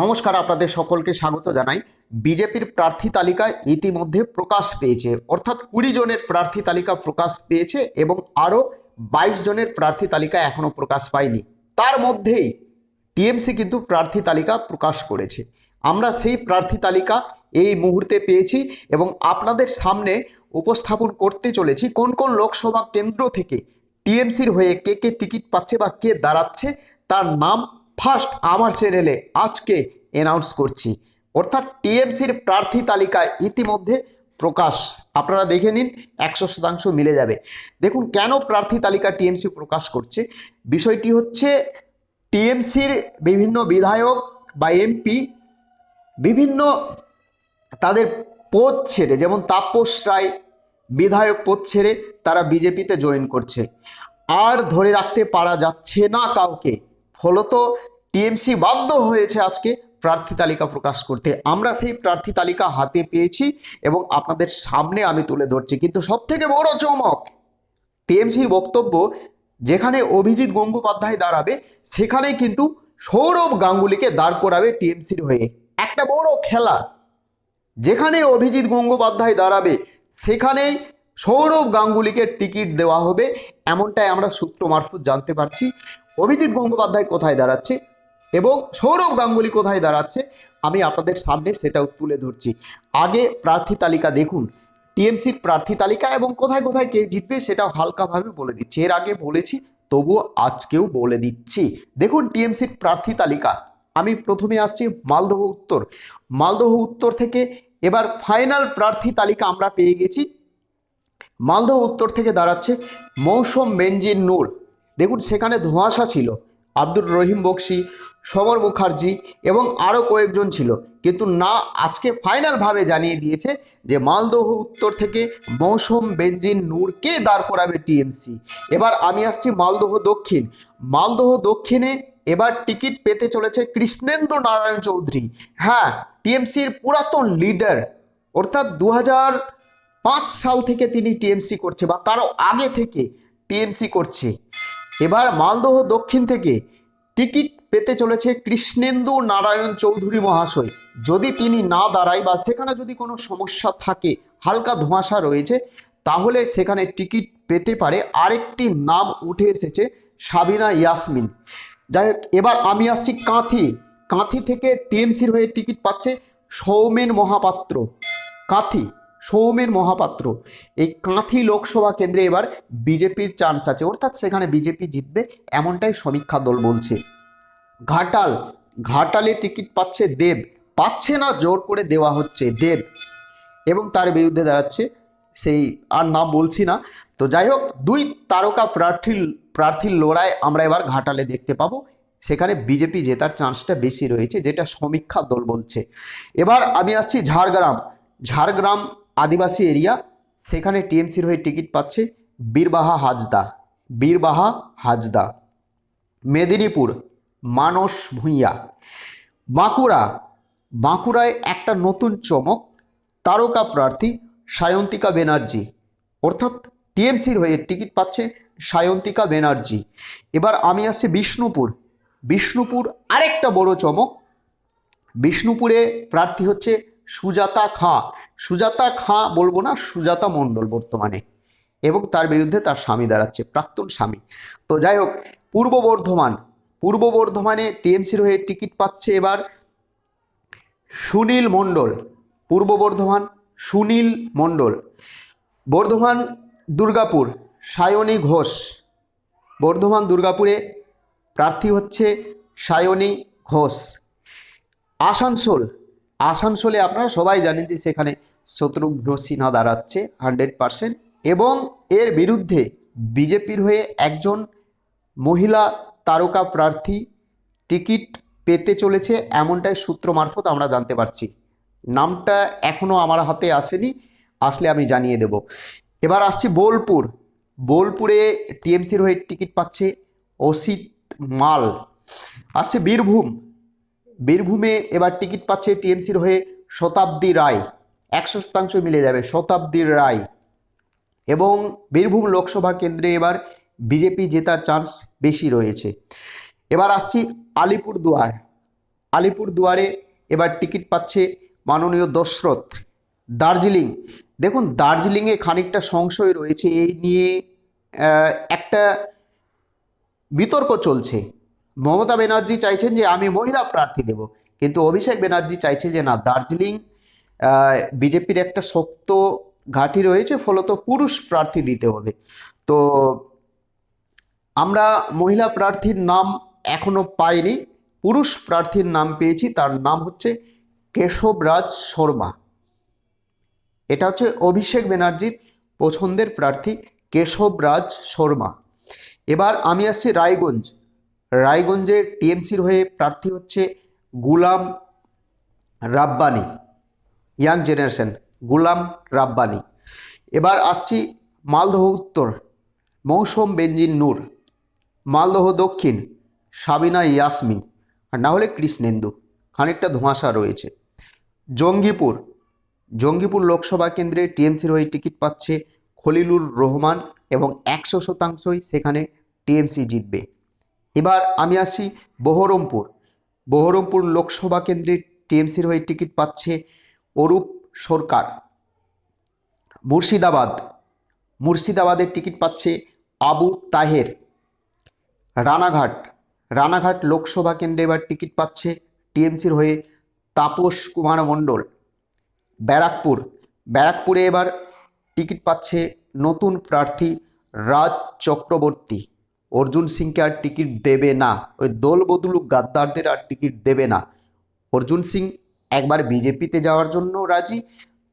নমস্কার, আপনাদের সকলকে স্বাগত জানাই। বিজেপির প্রার্থী তালিকা ইতিমধ্যে প্রকাশ পেয়েছে। অর্থাৎ কুড়ি জনের প্রার্থী তালিকা প্রকাশ পেয়েছে এবং আরও বাইশ জনের প্রার্থী তালিকা এখনও প্রকাশ পায়নি। তার মধ্যেই টিএমসি কিন্তু প্রার্থী তালিকা প্রকাশ করেছে। আমরা সেই প্রার্থী তালিকা এই মুহূর্তে পেয়েছি এবং আপনাদের সামনে উপস্থাপন করতে চলেছি কোন কোন লোকসভা কেন্দ্র থেকে টিএমসির হয়ে কে কে টিকিট পাচ্ছে বা কে দাঁড়াচ্ছে, তার নাম ফার্স্ট আমার চ্যানেলে আজকে অ্যানাউন্স করছি। অর্থাৎ টিএমসির প্রার্থী তালিকা ইতিমধ্যে প্রকাশ। আপনারা দেখে নিন, একশো শতাংশ মিলে যাবে। দেখুন, কেন প্রার্থী তালিকা টিএমসি প্রকাশ করছে? বিষয়টি হচ্ছে, টিএমসির বিভিন্ন বিধায়ক বা এমপি বিভিন্ন তাদের পদ ছেড়ে, যেমন তাপস রায় বিধায়ক পদ ছেড়ে তারা বিজেপিতে জয়েন করছে। আর ধরে রাখতে পারা যাচ্ছে না কাউকে। ফলত টিএমসি বাধ্য হয়েছে আজকে প্রার্থী তালিকা প্রকাশ করতে। আমরা সেই প্রার্থী তালিকা হাতে পেয়েছি এবং আপনাদের সামনে আমি তুলে ধরছি। কিন্তু সব থেকে বড় চমক, টিএমসির বক্তব্য, যেখানে অভিজিৎ গঙ্গোপাধ্যায় দাঁড়াবে সেখানে কিন্তু সৌরভ গাঙ্গুলিকে দাঁড় করাবে টিএমসির হয়ে। একটা বড় খেলা, যেখানে অভিজিৎ গঙ্গোপাধ্যায় দাঁড়াবে, সেখানেই সৌরভ গাঙ্গুলিকে টিকিট দেওয়া হবে। এমনটাই আমরা সূত্র মারফত জানতে পারছি। অভিজিৎ গঙ্গোপাধ্যায় কোথায় দাঁড়াচ্ছে এবং সৌরভ গাঙ্গুলি কোথায় দাঁড়াচ্ছে, আমি আপনাদের সামনে সেটাও তুলে ধরছি। আগে প্রার্থী তালিকা দেখুন, টিএমসির প্রার্থী তালিকা এবং কোথায় কোথায় কে জিতবে সেটা হালকাভাবে বলে দিচ্ছি। এর আগে বলেছি, তবুও আজকেও বলে দিচ্ছি। দেখুন, টিএমসির প্রার্থী তালিকা। আমি প্রথমে আসছি মালদহ উত্তর। মালদহ উত্তর থেকে এবার ফাইনাল প্রার্থী তালিকা আমরা পেয়ে গেছি। মালদহ উত্তর থেকে দাঁড়াচ্ছে মৌসুম বেনজিন নূর। দেখুন, সেখানে ধোঁয়াশা ছিল। আব্দুর রহিম বক্সি, সমর মুখার্জি এবং আরও কয়েকজন ছিল। কিন্তু না আজকে ফাইনালভাবে জানিয়ে দিয়েছে যে মালদহ উত্তর থেকে মৌসুম বেনজিন নূরকে দাঁড় করাবে টিএমসি। এবার আমি আসছি মালদহ দক্ষিণ। মালদহ দক্ষিণে এবার টিকিট পেতে চলেছে কৃষ্ণেন্দ্র নারায়ণ চৌধুরী। হ্যাঁ টিএমসির পুরাতন লিডার। অর্থাৎ দু পাঁচ সাল থেকে তিনি টিএমসি করছে বা তারও আগে থেকে টিএমসি করছে। এবার মালদহ দক্ষিণ থেকে টিকিট পেতে চলেছে কৃষ্ণেন্দু নারায়ণ চৌধুরী মহাশয়। যদি তিনি না দাঁড়ায় বা সেখানে যদি কোনো সমস্যা থাকে, হালকা ধোঁয়াশা রয়েছে, তাহলে সেখানে টিকিট পেতে পারে। আরেকটি নাম উঠে এসেছে সাবিনা ইয়াসমিন। যাই হোক, এবার আমি আসছি কাঁথি। কাঁথি থেকে টিএমসির হয়ে টিকিট পাচ্ছে সৌমেন মহাপাত্র। কাঁথি সৌমেন মহাপাত্র। এই কাঁথি লোকসভা কেন্দ্রে এবার বিজেপির চান্স আছে। অর্থাৎ সেখানে বিজেপি জিতবে এমনটাই সমীক্ষা দল বলছে। ঘাটাল, ঘাটালে টিকিট পাচ্ছে দেব। পাচ্ছে না, জোর করে দেওয়া হচ্ছে দেব। এবং তার বিরুদ্ধে দাঁড়াচ্ছে সেই, আর নাম বলছি না। তো যাই হোক, দুই তারকা প্রার্থীর প্রার্থীর লড়াই আমরা এবার ঘাটালে দেখতে পাবো। সেখানে বিজেপি জেতার চান্সটা বেশি রয়েছে, যেটা সমীক্ষা দল বলছে। এবার আমি আসছি ঝাড়গ্রাম। ঝাড়গ্রাম আদিবাসী এরিয়া, সেখানে টিএমসির হয়ে টিকিট পাচ্ছে বীরবাহা হাজদা বীরবাহা হাজদা। মেদিনীপুর, মানস ভূঁইয়া। বাঁকুড়া, বাঁকুড়ায় একটা নতুন চমক, তারকা প্রার্থী সায়ন্তিকা ব্যানার্জি অর্থাৎ টিএমসির হয়ে টিকিট পাচ্ছে সায়ন্তিকা ব্যানার্জি এবার আমি আসছি বিষ্ণুপুর। বিষ্ণুপুর আরেকটা বড় চমক। বিষ্ণুপুরে প্রার্থী হচ্ছে সুজাতা খাঁ। সুজাতা খাঁ বলব না, সুজাতা মণ্ডল বর্তমানে। এবং তার বিরুদ্ধে তার স্বামী দাঁড়াচ্ছে, প্রাক্তন স্বামী। তো যাই হোক, পূর্ব বর্ধমান, পূর্ব বর্ধমানে টিএমসির হয়ে টিকিট পাচ্ছে এবার সুনীল মণ্ডল। পূর্ব বর্ধমান, সুনীল মণ্ডল। বর্ধমান দুর্গাপুর, সায়নী ঘোষ। বর্ধমান দুর্গাপুরে প্রার্থী হচ্ছে সায়নী ঘোষ। আসানসোল আসানসোলে আপনারা সবাই জানেন যে সেখানে শত্রুঘ্ন সিনহা দাঁড়াচ্ছে হান্ড্রেড পারসেন্ট এবং এর বিরুদ্ধে বিজেপির হয়ে একজন মহিলা তারকা প্রার্থী টিকিট পেতে চলেছে এমনটাই সূত্র মারফত আমরা জানতে পারছি। নামটা এখনও আমার হাতে আসেনি, আসলে আমি জানিয়ে দেব। এবার আসছি বোলপুর। বোলপুরে টিএমসির হয়ে টিকিট পাচ্ছে অসিত মাল। আসছে বীরভূম। বীরভূমে এবার টিকিট পাচ্ছে টিএমসির হয়ে শতাব্দী রায়। একশো শতাংশ মিলে যাবে শতাব্দীর রায়। এবং বীরভূম লোকসভা কেন্দ্রে এবার বিজেপি জেতার চান্স বেশি রয়েছে। এবার আসছি আলিপুরদুয়ার। আলিপুর দুয়ারে এবার টিকিট পাচ্ছে মাননীয় দশরথ। দার্জিলিং। দেখুন, দার্জিলিংয়ে খানিকটা সংশয় রয়েছে। এই নিয়ে একটা বিতর্ক চলছে। মমতা ব্যানার্জি চাইছেন যে আমি মহিলা প্রার্থী দেব। কিন্তু অভিষেক ব্যানার্জি চাইছে যে না, দার্জিলিং বিজেপির একটা শক্ত ঘাঁটি রয়েছে, ফলত পুরুষ প্রার্থী দিতে হবে। তো আমরা মহিলা প্রার্থীর নাম এখনও পাইনি। পুরুষ প্রার্থীর নাম পেয়েছি, তার নাম হচ্ছে কেশবরাজ শর্মা। এটা হচ্ছে অভিষেক ব্যানার্জির পছন্দের প্রার্থী, কেশবরাজ শর্মা। এবার আমি আসছি রায়গঞ্জ। রায়গঞ্জে টিএমসির হয়ে প্রার্থী হচ্ছে গুলাম রাব্বানি, ইয়াং জেনারেশন, গুলাম রাব্বানি। এবার আসছি মালদহ উত্তর, মৌসুম বেঞ্জিন নূর, মালদহ দক্ষিণ সাবিনা ইয়াসমিন, আর না হলে কৃষ্ণেন্দু খানিকটা ধোঁয়াশা রয়েছে। জঙ্গিপুর জঙ্গিপুর লোকসভা কেন্দ্রে টিএমসির হয়ে টিকিট পাচ্ছে খলিলুর রহমান এবং একশো শতাংশই সেখানে টিএমসি জিতবে। এবার আমি আসি বহরমপুর। বহরমপুর লোকসভা কেন্দ্রে টিএমসির হয়ে টিকিট পাচ্ছে অরূপ সরকার। মুর্শিদাবাদ। মুর্শিদাবাদের টিকিট পাচ্ছে আবু তাহের। রানাঘাট। রানাঘাট লোকসভা কেন্দ্রে এবার টিকিট পাচ্ছে টিএমসির হয়ে তাপস কুমার মণ্ডল। ব্যারাকপুর। ব্যারাকপুরে এবার টিকিট পাচ্ছে নতুন প্রার্থী রাজ চক্রবর্তী। অর্জুন সিংকে আর টিকিট দেবে না। ওই দল বদলুক, গাদ্দারদের আর টিকিট দেবে না। অর্জুন সিং একবার বিজেপিতে যাওয়ার জন্য রাজি,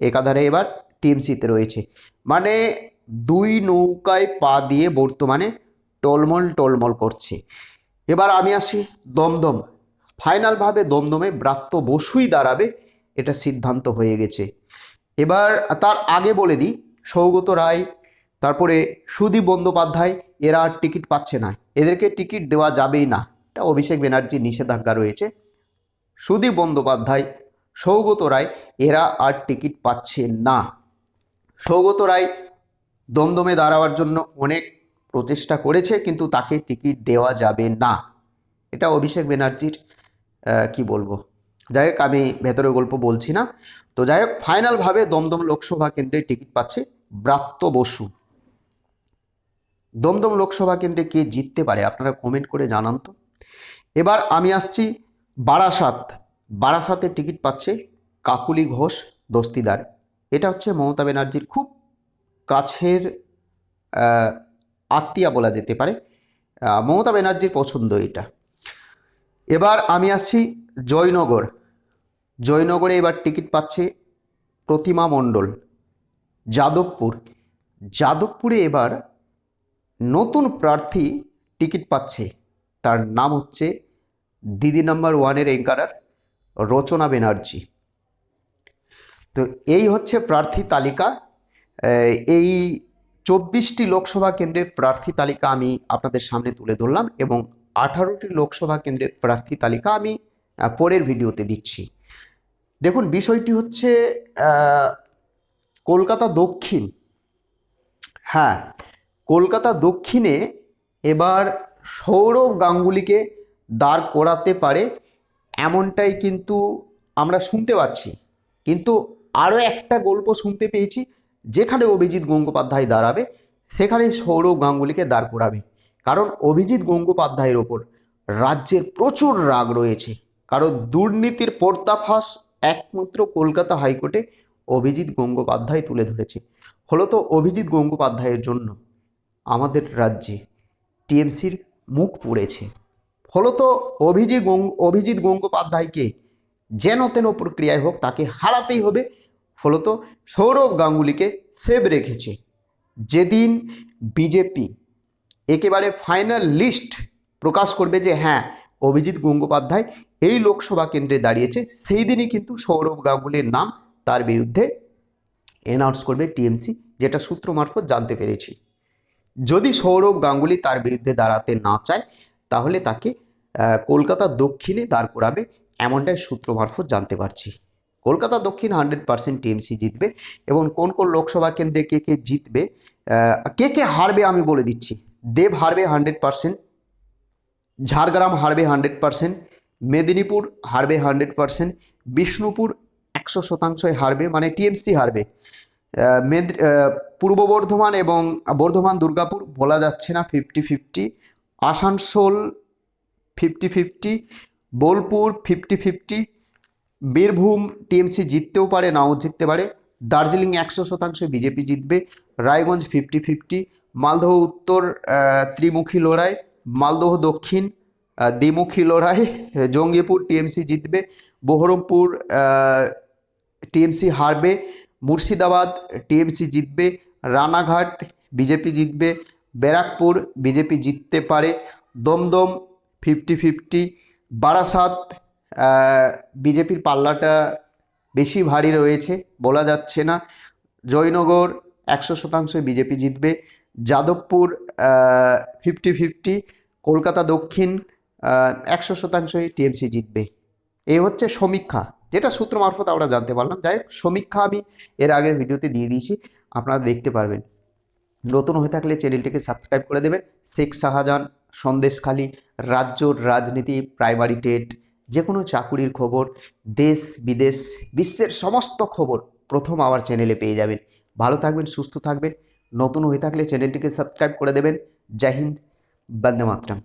একাধারে এবার টিএমসিতে রয়েছে। মানে দুই নৌকায় পা দিয়ে বর্তমানে টলমল টলমল করছে। এবার আমি আসি দমদম। ফাইনালভাবে দমদমে ব্রাত্য বসুই দাঁড়াবে, এটা সিদ্ধান্ত হয়ে গেছে। এবার তার আগে বলে দিই, সৌগত রায়, তারপরে সুদীপ বন্দ্যোপাধ্যায় এরা টিকিট পাচ্ছে না। এদেরকে টিকিট দেওয়া যাবেই না। এটা অভিষেক ব্যানার্জির নিষেধাজ্ঞা রয়েছে। সুদীপ বন্দ্যোপাধ্যায়, সৌগত রায়, এরা আর টিকিট পাচ্ছে না। সৌগত রায় দমদমে দাঁড়াবার জন্য অনেক প্রচেষ্টা করেছে, কিন্তু তাকে টিকিট দেওয়া যাবে না। এটা অভিষেক ব্যানার্জির কি বলব? যাই হোক, আমি ভেতরে গল্প বলছি না। তো যাই হোক ফাইনালভাবে দমদম লোকসভা কেন্দ্রে টিকিট পাচ্ছে ব্রাত্য বসু। দমদম লোকসভা কেন্দ্রে কে জিততে পারে আপনারা কমেন্ট করে জানান তো। এবার আমি আসছি বারাসাত। বারাসাতের টিকিট পাচ্ছে কাকুলি ঘোষ, দস্তিদার। এটা হচ্ছে মমতা ব্যানার্জির খুব কাছের আত্মীয়া বলা যেতে পারে। মমতা ব্যানার্জির পছন্দ এটা। এবার আমি আসছি জয়নগর। জয়নগরে এবার টিকিট পাচ্ছে প্রতিমা মণ্ডল, যাদবপুর। যাদবপুরে এবার নতুন প্রার্থী টিকিট পাচ্ছে। তার নাম হচ্ছে দিদি নাম্বার ওয়ানের এঙ্কারার রচনা ব্যানার্জি তো এই হচ্ছে প্রার্থী তালিকা। এই চব্বিশটি লোকসভা কেন্দ্রের প্রার্থী তালিকা আমি আপনাদের সামনে তুলে ধরলাম এবং আঠারোটি লোকসভা কেন্দ্রের প্রার্থী তালিকা আমি পরের ভিডিওতে দিচ্ছি। দেখুন, বিষয়টি হচ্ছে কলকাতা দক্ষিণ। হ্যাঁ কলকাতা দক্ষিণে এবার সৌরভ গাঙ্গুলিকে দাঁড় করাতে পারে, এমনটাই কিন্তু আমরা শুনতে পাচ্ছি। কিন্তু আরও একটা গল্প শুনতে পেয়েছি, যেখানে অভিজিৎ গঙ্গোপাধ্যায় দাঁড়াবে, সেখানে সৌরভ গাঙ্গুলিকে দাঁড় করাবে। কারণ অভিজিৎ গঙ্গোপাধ্যায়ের ওপর রাজ্যের প্রচুর রাগ রয়েছে। কারণ দুর্নীতির পর্দাফাস একমাত্র কলকাতা হাইকোর্টে অভিজিৎ গঙ্গোপাধ্যায় তুলে ধরেছে। ফলত অভিজিৎ গঙ্গোপাধ্যায়ের জন্য আমাদের রাজ্যে টিএমসির মুখ পুড়েছে। ফলত অভিজিৎ অভিজিৎ গঙ্গোপাধ্যায়কে যেন তেন প্রক্রিয়ায় হোক তাকে হারাতেই হবে। ফলত সৌরভ গাঙ্গুলিকে সেভ রেখেছে। যেদিন বিজেপি একেবারে ফাইনাল লিস্ট প্রকাশ করবে যে হ্যাঁ অভিজিৎ গঙ্গোপাধ্যায় এই লোকসভা কেন্দ্রে দাঁড়িয়েছে, সেই দিনই কিন্তু সৌরভ গাঙ্গুলির নাম তার বিরুদ্ধে অ্যানাউন্স করবে টিএমসি, যেটা সূত্র মারফত জানতে পেরেছি। যদি সৌরভ গাঙ্গুলি তার বিরুদ্ধে দাঁড়াতে না চায়, তাহলে তাকে কলকাতা দক্ষিণে দাঁড় করাবে এমনটাই সূত্র মারফত জানতে পারছি। কলকাতা দক্ষিণ হান্ড্রেড পার্সেন্ট টিএমসি জিতবে এবং কোন কোন লোকসভা কেন্দ্রে কে কে জিতবে কে কে হারবে আমি বলে দিচ্ছি। দেব হারবে হান্ড্রেড পার্সেন্ট, ঝাড়গ্রাম হারবে হান্ড্রেড পার্সেন্ট, মেদিনীপুর হারবে হান্ড্রেড পার্সেন্ট, বিষ্ণুপুর একশো শতাংশই হারবে মানে টিএমসি হারবে। মেদ পূর্ব বর্ধমান এবং বর্ধমান, দুর্গাপুর বলা যাচ্ছে না fifty fifty Asansol fifty fifty Bolpur fifty fifty Birbhum TMC জিততেও পারে, নাও জিততে পারে। দার্জিলিং একশো শতাংশ বিজেপি জিতবে। রায়গঞ্জ ফিফটি ফিফটি মালদহ উত্তর ত্রিমুখী লড়াই। মালদহ দক্ষিণ দ্বিমুখী লড়াই। জঙ্গিপুর টিএমসি জিতবে। বহরমপুর টিএমসি হারবে। মুর্শিদাবাদ টিএমসি জিতবে, রানাঘাট বিজেপি জিতবে, ব্যারাকপুর বিজেপি জিততে পারে, দমদম ফিফটি ফিফটি, বারাসাত বিজেপির পাল্লাটা বেশি ভারী রয়েছে বলা যাচ্ছে না। জয়নগর একশো শতাংশ বিজেপি জিতবে, যাদবপুর ফিফটি ফিফটি, কলকাতা দক্ষিণ একশো শতাংশই টিএমসি জিতবে। এই হচ্ছে সমীক্ষা। যেটা সূত্র মারফত আমরা জানতে পারলাম। যাই হোক, সমীক্ষা আমি এর আগের ভিডিওতে দিয়ে দিয়েছি, আপনারা দেখতে পারবেন। নতুন হয়ে থাকলে চ্যানেলটিকে সাবস্ক্রাইব করে দেবেন। শেখ শাহজাহান সন্দেশখালী রাজ্যর রাজনীতি প্রাইমারি টেট যে কোনো চাকুরির খবর, দেশ, বিদেশ, বিশ্বের সমস্ত খবর প্রথম আমার চ্যানেলে পেয়ে যাবেন। ভালো থাকবেন, সুস্থ থাকবেন। নতুন হয়ে থাকলে চ্যানেলটিকে সাবস্ক্রাইব করে দেবেন। জয় হিন্দ, বন্দে মাতরম।